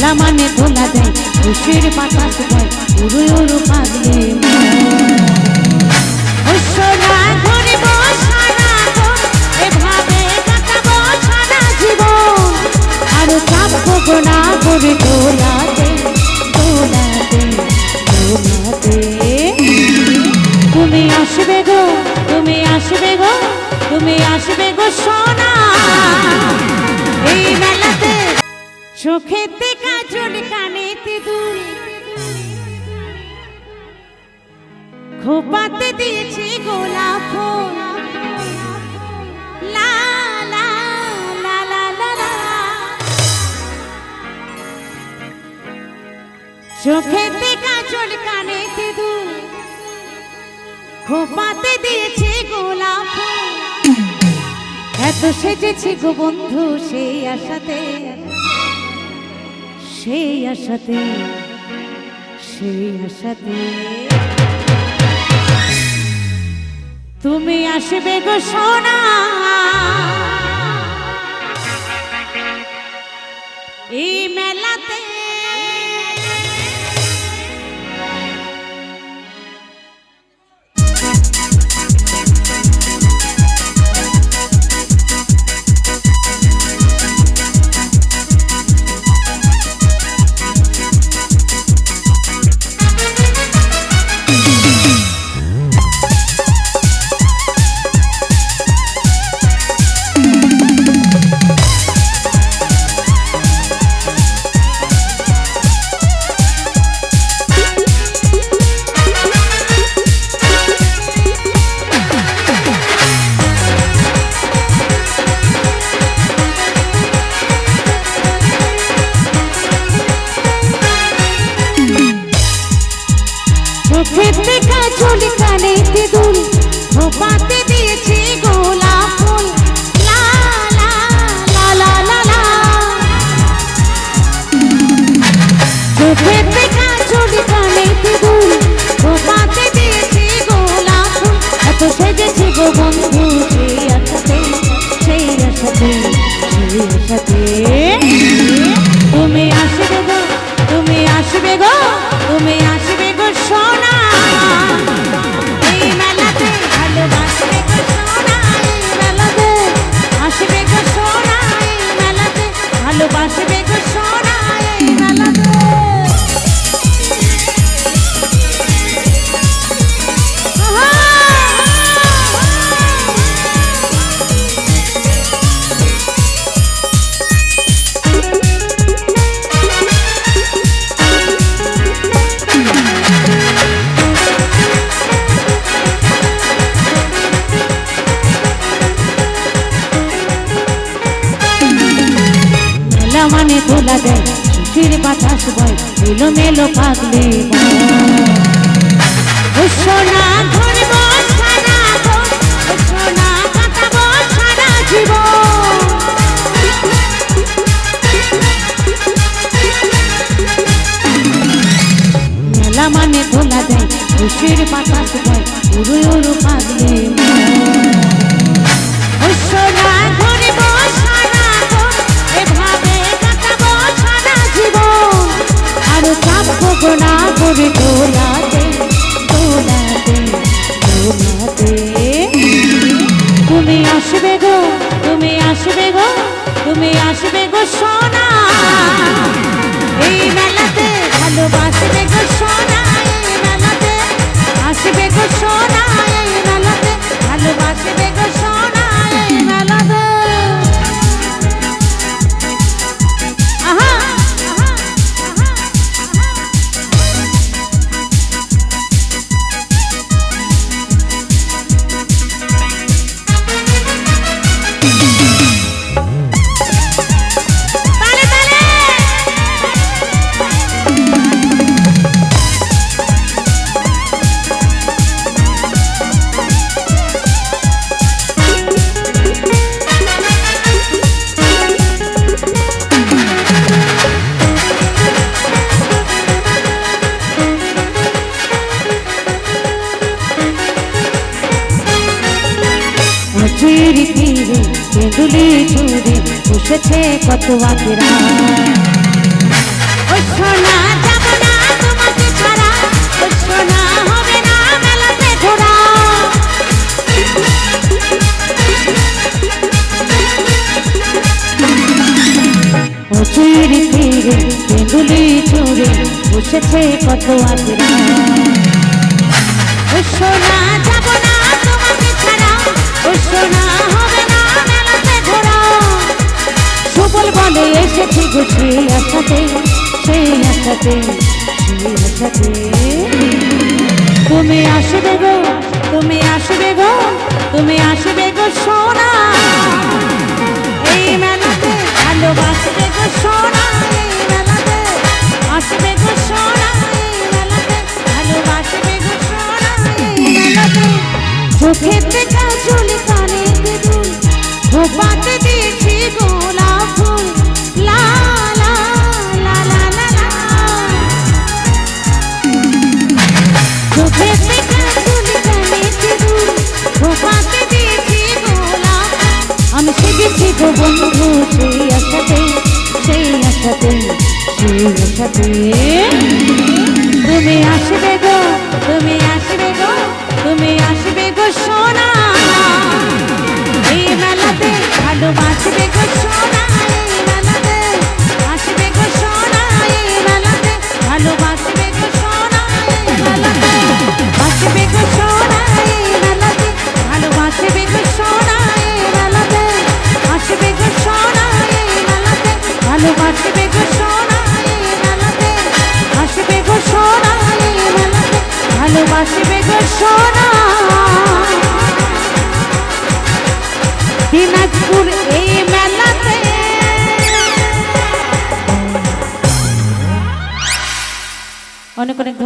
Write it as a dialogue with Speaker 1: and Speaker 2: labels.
Speaker 1: মেলা মানে দোলা দেয় খুশির বাতাস দেয়, উড়ু উড়ু পাগলে সোনা তুমি আসবে গো, তুমি আসবে গো, তুমি আসবে গো সোনা। এই মেলাতে চোখেতে কাজল কানেতে দুল খোপাতে দিয়েছি গোলাপ ফুল। চোখেতে কাজল কানেতে দুল খোপাতে দিয়েছি গোলাপ এত সেজেছি গো বন্ধু সেই আশাতে। সেই আশাতে সেই আশাতে। তুমি আসবে গো সোনা এই মেলাতে তুমি আসবে গো তুমি আসবে গো তুমি আসবে সুশীর বাতাস বয় এলো মেলো পাগলে মানে তোলা দেয় খুশির বাতাস বয় উড়ু উড়ু করে দোলাতে ¡Bum, bum! নদীর তীরে তেঁদুলি জুড়ে বসেছে কত আকেরা ও সোনা, যাব না তোমাকে ছাড়া। ও বসেছে কত আকেরা সোনা, যাব না সোনা হবে না, মেলাতে সেই আশাতে। তুমি আসবে গো, তুমি আসবে গো, তুমি আসবে গো সোনা। এই মেলাতে ভালোবাসবে গো সোনা। শিখেছি গো বন্ধু, সেই আশাতে সেই আশাতে সেই আশাতে। তুমি আসবে গো, তুমি আসবে গো, তুমি আসবে গো সোনা। গো সোনা দিনাজপুর এই মেলাতে অনেক অনেক।